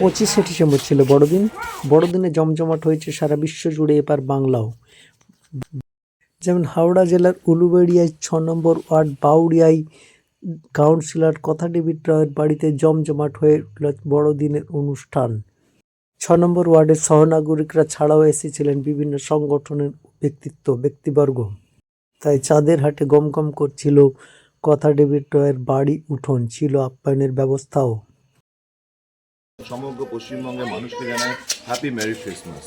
পঁচিশে ডিসেম্বর ছিল বড়দিন। বড়দিনে জমজমাট হয়েছে সারা বিশ্ব জুড়ে এবার বাংলাও। যেমন হাওড়া জেলার উলুবেড়িয়ায় ছ নম্বর ওয়ার্ড, বাউড়িয়ায় কাউন্সিলর কথা ডেভিড রায়ের বাড়িতে জমজমাট হয়ে বড়দিনের অনুষ্ঠান। ছ নম্বর ওয়ার্ডের সহনাগরিকরা ছাড়াও এসেছিলেন বিভিন্ন সংগঠনের ব্যক্তিত্ব, ব্যক্তিবর্গ। তাই চাঁদের হাটে গমগম করছিল কথা ডেভিড রয়ের বাড়ি উঠোন, ছিল আপ্যায়নের ব্যবস্থাও। সমগ্র পশ্চিমবঙ্গের মানুষকে জানাই হ্যাপি মেরি ক্রিসমাস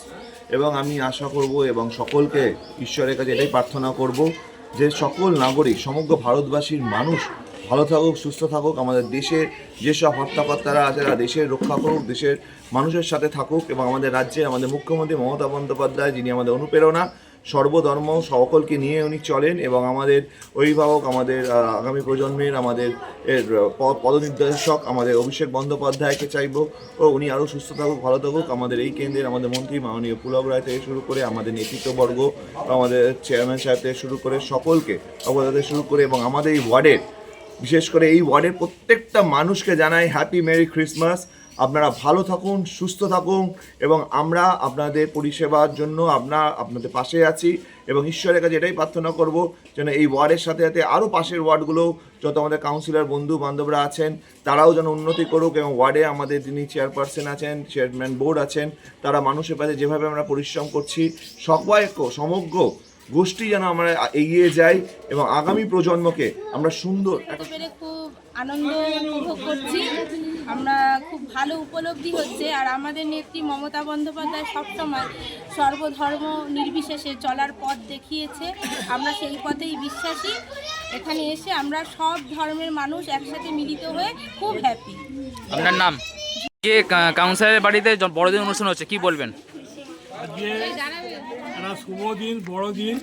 এবং আমি আশা করব এবং সকলকে ঈশ্বরের কাছে এটাই প্রার্থনা করব যে সকল নাগরিক, সমগ্র ভারতবাসীর মানুষ ভালো থাকুক, সুস্থ থাকুক, আমাদের দেশে যেসব হত্যাকর্তারা আছে তারা দেশের রক্ষা করুক, দেশের মানুষের সাথে থাকুক এবং আমাদের রাজ্যে আমাদের মুখ্যমন্ত্রী মমতা বন্দ্যোপাধ্যায় যিনি আমাদের অনুপ্রেরণা সর্বধর্ম সকলকে নিয়ে উনি চলেন এবং আমাদের অভিভাবক, আমাদের আগামী প্রজন্মের, আমাদের পদনির্দেশক, আমাদের অভিষেক বন্দ্যোপাধ্যায়কে চাইব ও উনি আরও সুস্থ থাকুক, ভালো থাকুক। আমাদের এই কেন্দ্রের আমাদের মন্ত্রী মাননীয় পুলক রায় থেকে শুরু করে আমাদের নেতৃত্ববর্গ, আমাদের চেয়ারম্যান সাহেব থেকে শুরু করে সকলকে অবদান থেকে শুরু করে এবং আমাদের এই ওয়ার্ডের, বিশেষ করে এই ওয়ার্ডের প্রত্যেকটা মানুষকে জানাই হ্যাপি মেরি ক্রিসমাস। আপনারা ভালো থাকুন, সুস্থ থাকুন এবং আমরা আপনাদের পরিষেবার জন্য আমরা আপনাদের পাশে আছি এবং ঈশ্বরের কাছে এটাই প্রার্থনা করব যেন এই ওয়ার্ডের সাথে সাথে আরও পাশের ওয়ার্ডগুলো যত আমাদের কাউন্সিলর বন্ধু বান্ধবরা আছেন, তারাও যেন উন্নতি করুক এবং ওয়ার্ডে আমাদের যিনি চেয়ারপারসন আছেন চেয়ারম্যান বোর্ড আছেন, তারা মানুষের পাশে যেভাবে আমরা পরিশ্রম করছি সবাই সমগ্র গোষ্ঠী যেন আমরা এগিয়ে যাই এবং আগামী প্রজন্মকে আমরা সুন্দর খুব আনন্দ উপভোগ করছি। আমরা খুব ভালো উপলব্ধি হচ্ছে। আর আমাদের নেত্রী মমতা বন্দ্যোপাধ্যায় সবসময় সর্বধর্ম নির্বিশেষে চলার পথ দেখিয়েছে। আমরা সেই পথেই বিশ্বাসী। এখানে এসে আমরা সব ধর্মের মানুষ একসাথে মিলিত হয়ে খুব হ্যাপি আপনার নাম? যে কা- কাউন্সিলরের বাড়িতে বড়দিন অনুষ্ঠান হচ্ছে কি বলবেন? আজকে একটা শুভ দিন, বড় দিন।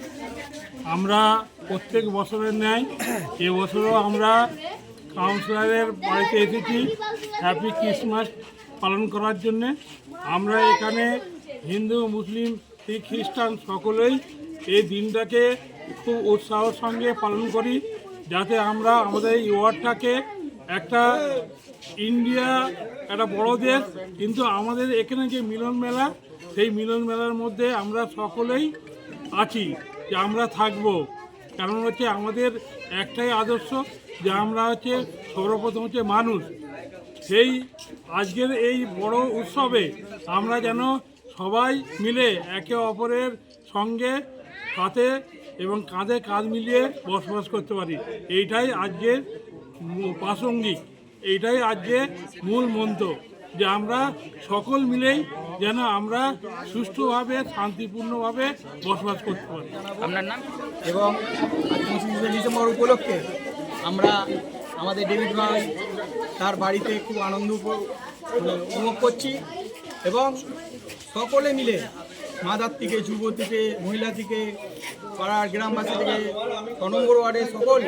আমরা প্রত্যেক বছরের ন্যায় এবছরও আমরা কাউন্সিলরের বাড়িতে এসেছি হ্যাপি ক্রিসমাস পালন করার জন্যে। আমরা এখানে হিন্দু, মুসলিম, শিখ, খ্রিস্টান সকলেই এই দিনটাকে খুব উৎসাহের সঙ্গে পালন করি, যাতে আমরা আমাদের এই ওয়ার্ডটাকে একটা ইন্ডিয়া, একটা বড় দেশ, কিন্তু আমাদের এখানে যে মিলন মেলা সেই মিলন মেলার মধ্যে আমরা সকলেই আছি যে আমরা থাকব। কারণ হচ্ছে আমাদের একটাই আদর্শ যে আমরা হচ্ছে সর্বপ্রথম হচ্ছে মানুষ। সেই আজকের এই বড় উৎসবে আমরা যেন সবাই মিলে একে অপরের সঙ্গে সাথে এবং কাঁধে কাঁধ মিলিয়ে বসবাস করতে পারি। এইটাই আজকের প্রাসঙ্গিক। এইটাই আজকে মূল মন্ত্র যে আমরা সকল মিলেই যেন আমরা সুষ্ঠুভাবে শান্তিপূর্ণভাবে বসবাস করতে পারি। আপনার নাম? এবং পঁচিশে ডিসেম্বর উপলক্ষে আমরা আমাদের ডেভিড ভাই তার বাড়িতে খুব আনন্দ মানে উপভোগ করছি এবং সকলে মিলে মাদার থেকে যুব থেকে, মহিলা থেকে পাড়ার গ্রামবাসী থেকে ছ নম্বর ওয়ার্ডের সকল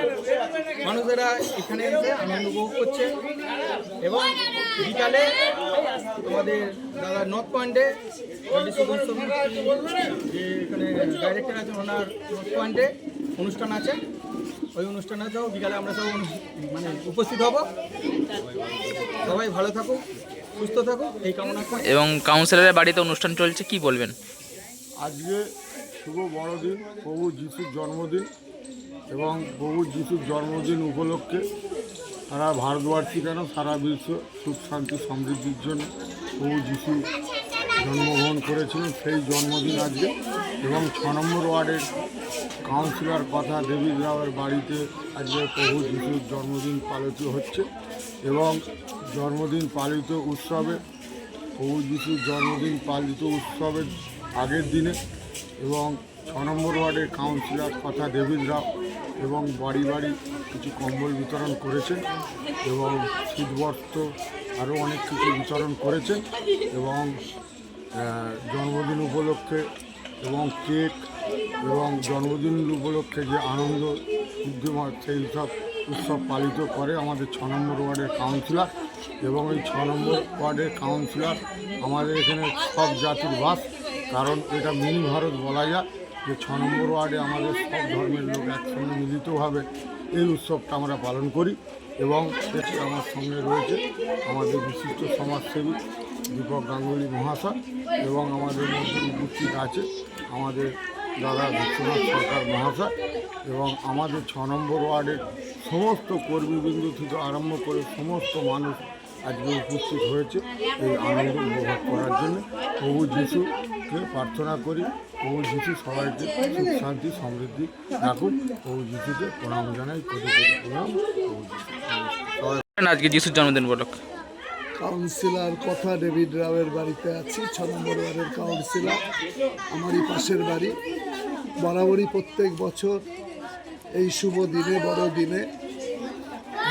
মানুষেরা এখানে এসে আনন্দ উপভোগ করছে। এবং বিকালে আমাদের দাদা নর্থ পয়েন্টে যে এখানে ডাইরেক্টর আছেন ওনার নর্থ পয়েন্টে অনুষ্ঠান আছে। ওই অনুষ্ঠানেতেও বিকালে আমরা সব মানে উপস্থিত হব। সবাই ভালো থাকুক। সুস্থ থাকুক এই কামনা করি। এবং কাউন্সিলরের বাড়িতে অনুষ্ঠান চলছে কি বলবেন? আজকে শুভ বড়দিন প্রভু যিশুর জন্মদিন এবং প্রভু যিশুর জন্মদিন উপলক্ষে সারা ভারতবর্ষী কেন সারা বিশ্ব সুখ শান্তি সমৃদ্ধির জন্য প্রভু যিশু জন্মগ্রহণ করেছিলেন সেই জন্মদিন আজকে। এবং ছ নম্বর ওয়ার্ডের কাউন্সিলর কথা দেবী রাওয়ের বাড়িতে আজকে প্রভু যিশুর জন্মদিন পালিত হচ্ছে। এবং জন্মদিন পালিত উৎসবে, প্রভু যিশুর জন্মদিন পালিত উৎসবের আগের দিনে এবং ছ নম্বর ওয়ার্ডের কাউন্সিলর কথা ডেভিড রাও এবং বাড়ি বাড়ি কিছু কম্বল বিতরণ করেছেন এবং শীতবস্ত্র আরও অনেক কিছু বিতরণ করেছেন এবং জন্মদিন উপলক্ষে এবং কেক এবং জন্মদিন উপলক্ষে যে আনন্দ বুদ্ধিমত সেই সব উৎসব পালিত করে আমাদের ছ নম্বর ওয়ার্ডের কাউন্সিলর। এবং এই ছ নম্বর ওয়ার্ডের কাউন্সিলর আমাদের এখানে সব জাতির বাস, কারণ এটা মিনি ভারত বলা যায় যে ছ নম্বর ওয়ার্ডে আমাদের সব ধর্মের লোক একসঙ্গে মিলিতভাবে এই উৎসবটা আমরা পালন করি এবং এতে আমার সঙ্গে রয়েছে আমাদের বিশিষ্ট সমাজসেবী দীপক গাঙ্গুলি মহাশয় এবং আমাদের মধ্যে উপস্থিত আছে আমাদের দাদা বিশ্বনাথ সরকার মহাশয় এবং আমাদের ছ নম্বর ওয়ার্ডের সমস্ত কর্মীবৃন্দ থেকে আরম্ভ করে সমস্ত মানুষ আজকে উপস্থিত হয়েছে এই আনন্দ উপভোগ করার জন্য। প্রভু যিশুকে প্রার্থনা করি, প্রভু যিশু সবাইকে সুখ, শান্তি, সমৃদ্ধি রাখুন প্রভু যিশুকে প্রণাম জানাই প্রণাম প্রভু যিশু আজকে যিশুর জন্মদিন উপলক্ষে। কাউন্সিলর কথা ডেভিড রাওয়ের বাড়িতে আছি, ছ নম্বর ওয়ার্ডের কাউন্সিলর। আমারই পাশের বাড়ি। বরাবরই প্রত্যেক বছর এই শুভ দিনে, বড় দিনে,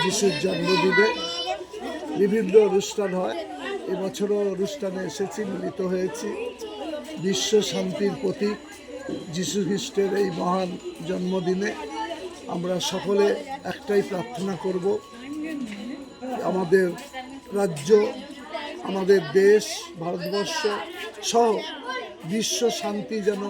যিশুর জন্মদিনে বিভিন্ন অনুষ্ঠান হয়। এবছরও অনুষ্ঠানে এসেছি, মিলিত হয়েছি। বিশ্ব শান্তির প্রতীক যিশু খ্রিস্টের এই মহান জন্মদিনে। আমরা সকলে একটাই প্রার্থনা করব, আমাদের রাজ্য আমাদের দেশ ভারতবর্ষ সহ বিশ্ব শান্তি যেন